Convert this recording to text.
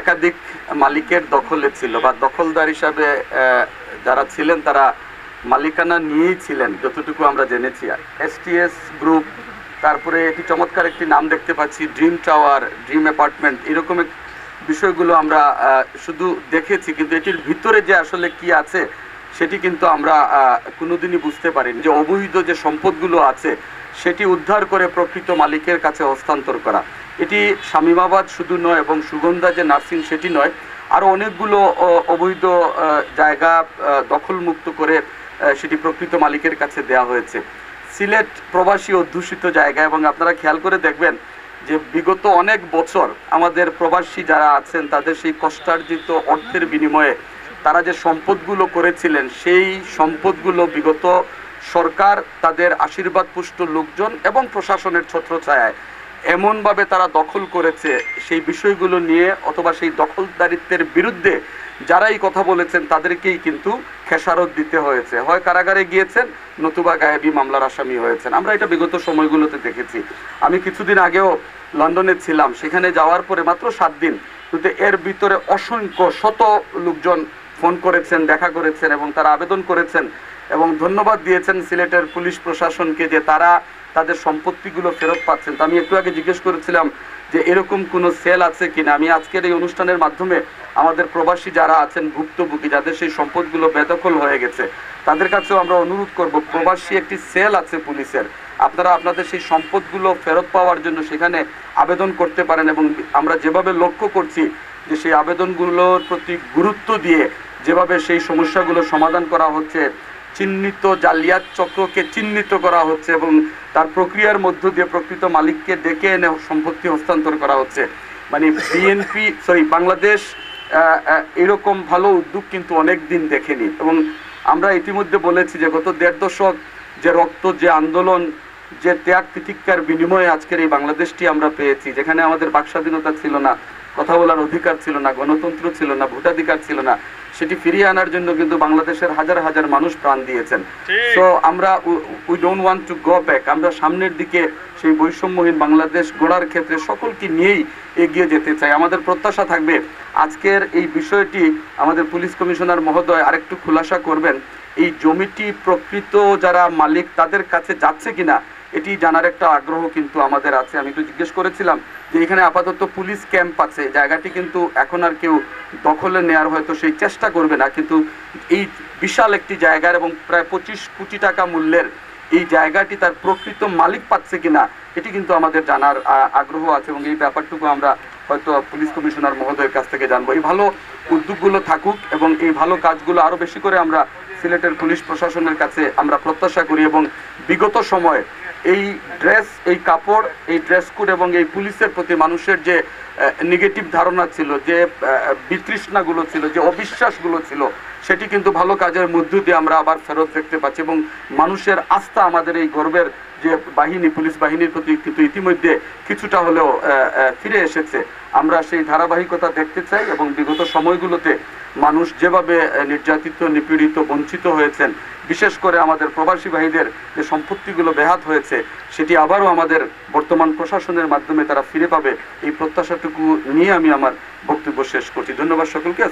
একাধিক মালিকের দখলে ছিল বা দখলদার হিসাবে যারা ছিলেন তারা মালিকানা নিয়েই ছিলেন, যতটুকু আমরা জেনেছি। আর এসটিএস গ্রুপ, তারপরে এটি চমৎকার একটি নাম দেখতে পাচ্ছি, ড্রিম টাওয়ার, ড্রিম অ্যাপার্টমেন্ট, এরকম বিষয়গুলো আমরা শুধু দেখেছি, কিন্তু এটির ভিতরে যে আসলে কি আছে সেটি কিন্তু আমরা কোনোদিনই বুঝতে পারিনি যে অবৈধ যে সম্পদগুলো আছে, সেটি উদ্ধার করে প্রকৃত মালিকের কাছে হস্তান্তর করা। এটি শামীমাবাদ শুধু নয় এবং সুগন্ধা যে নার্সিং সেটি নয় আরও অনেকগুলো অবৈধ জায়গা দখলমুক্ত করে সেটি প্রকৃত মালিকের কাছে দেওয়া হয়েছে। সিলেট প্রবাসী অধ্যুষিত জায়গা এবং আপনারা খেয়াল করে দেখবেন যে বিগত অনেক বছর আমাদের প্রবাসী যারা আছেন, তাদের সেই কষ্টার্জিত অর্থের বিনিময়ে তারা যে সম্পদগুলো করেছিলেন, সেই সম্পদগুলো বিগত সরকার তাদের আশীর্বাদ পুষ্ট লোকজন এবং প্রশাসনের ছত্র ছত্রছায়ায় এমনভাবে তারা দখল করেছে, সেই বিষয়গুলো নিয়ে অথবা সেই দখলদারিত্বের বিরুদ্ধে যারাই কথা বলেছেন, তাদেরকেই কিন্তু খেসারত দিতে হয়েছে। হয় কারাগারে গিয়েছেন, নতুবা গায়েবী মামলার আসামি হয়েছেন। আমরা এটা বিগত সময়গুলোতে দেখেছি। আমি কিছুদিন আগেও লন্ডনে ছিলাম। সেখানে যাওয়ার পরে মাত্র সাত দিন, কিন্তু এর ভিতরে অসংখ্য শত লোকজন ফোন করেছেন, দেখা করেছেন এবং তারা আবেদন করেছেন এবং ধন্যবাদ দিয়েছেন সিলেটের পুলিশ প্রশাসনকে যে তারা তাদের সম্পত্তিগুলো ফেরত পাচ্ছেন। তো আমি একটু আগে জিজ্ঞেস করেছিলাম যে এরকম কোনো সেল আছে কিনা? আমি আজকের এই অনুষ্ঠানের মাধ্যমে আমাদের প্রবাসী যারা আছেন, ভুক্তভোগী, যাদের সেই সম্পদগুলো বেদখল হয়ে গেছে, তাদের কাছেও আমরা অনুরোধ করব, প্রবাসী একটি সেল আছে পুলিশের। আপনারা আপনাদের সেই সম্পদগুলো ফেরত পাওয়ার জন্য সেখানে আবেদন করতে পারেন এবং আমরা যেভাবে লক্ষ্য করছি যে সেই আবেদনগুলোর প্রতি গুরুত্ব দিয়ে যেভাবে সেই সমস্যাগুলো সমাধান করা হচ্ছে, চিহ্নিত জালিয়াত চক্রকে চিহ্নিত করা হচ্ছে এবং তার প্রক্রিয়ার মধ্য দিয়ে প্রকৃত মালিককে ডেকে এনে সম্পত্তি হস্তান্তর করা হচ্ছে। মানে বিএনপি সরি বাংলাদেশ এরকম ভালো উদ্যোগ কিন্তু অনেক দিন দেখেনি এবং আমরা ইতিমধ্যে বলেছি যে গত দেড় দশক যে রক্ত, যে আন্দোলন, যে ত্যাগ তিতিক্ষার বিনিময়ে আজকের এই বাংলাদেশটি আমরা পেয়েছি, যেখানে আমাদের বাক স্বাধীনতা ছিল না। কথা বলার অধিকার ছিল না গণতন্ত্র ছিল না ভোটাধিকার ছিল না। সেটি ফিরিয়ে আনার জন্য কিন্তু বাংলাদেশের হাজার হাজার মানুষ প্রাণ দিয়েছেন। তো আমরা we don't want to go back আমরা সামনের দিকে সেই বৈষম্যহীন বাংলাদেশ গড়ার ক্ষেত্রে সকলকে নিয়েই এগিয়ে যেতে চাই। আমাদের প্রত্যাশা থাকবে আজকের এই বিষয়টি আমাদের পুলিশ কমিশনার মহোদয় আরেকটু খুলাসা করবেন। এই জমিটি প্রকৃত যারা মালিক তাদের কাছে যাচ্ছে কিনা এটি জানার একটা আগ্রহ কিন্তু আমাদের আছে। আমি একটু জিজ্ঞেস করেছিলাম যে এখানে আপাতত পুলিশ ক্যাম্প আছে, জায়গাটি কিন্তু এখন আর কেউ দখলে নেওয়ার হয়তো সেই চেষ্টা করবে না, কিন্তু এই বিশাল একটি জায়গার এবং প্রায় পঁচিশ কোটি টাকা মূল্যের এই জায়গাটি তার প্রকৃত মালিক পাচ্ছে কিনা, এটি কিন্তু আমাদের জানার আগ্রহ আছে এবং এই ব্যাপারটুকু আমরা হয়তো পুলিশ কমিশনার মহোদয়ের কাছ থেকে জানব। এই ভালো উদ্যোগগুলো থাকুক এবং এই ভালো কাজগুলো আরও বেশি করে আমরা সিলেটের পুলিশ প্রশাসনের কাছে আমরা প্রত্যাশা করি এবং বিগত সময়ে এই ড্রেস এই কাপড়, এই ড্রেস কোড এবং এই পুলিশের প্রতি মানুষের যে নেগেটিভ ধারণা ছিল, যে বিতৃষ্ণাগুলো ছিল, যে অবিশ্বাসগুলো ছিল, সেটি কিন্তু ভালো কাজের মধ্য দিয়ে আমরা আবার ফেরত দেখতে পাচ্ছি এবং মানুষের আস্থা আমাদের এই গর্বের যে বাহিনী, পুলিশ বাহিনীর প্রতি কিন্তু ইতিমধ্যে কিছুটা হলেও ফিরে এসেছে। আমরা সেই ধারাবাহিকতা দেখতে চাই এবং বিগত সময়গুলোতে মানুষ যেভাবে নির্যাতিত, নিপীড়িত, বঞ্চিত হয়েছেন, বিশেষ করে আমাদের প্রবাসী ভাইদের যে সম্পত্তিগুলো বেহাত হয়েছে, সেটি আবারও আমাদের বর্তমান প্রশাসনের মাধ্যমে তারা ফিরে পাবে, এই প্রত্যাশাটুকু নিয়ে আমি আমার বক্তব্য শেষ করছি। ধন্যবাদ সকলকে।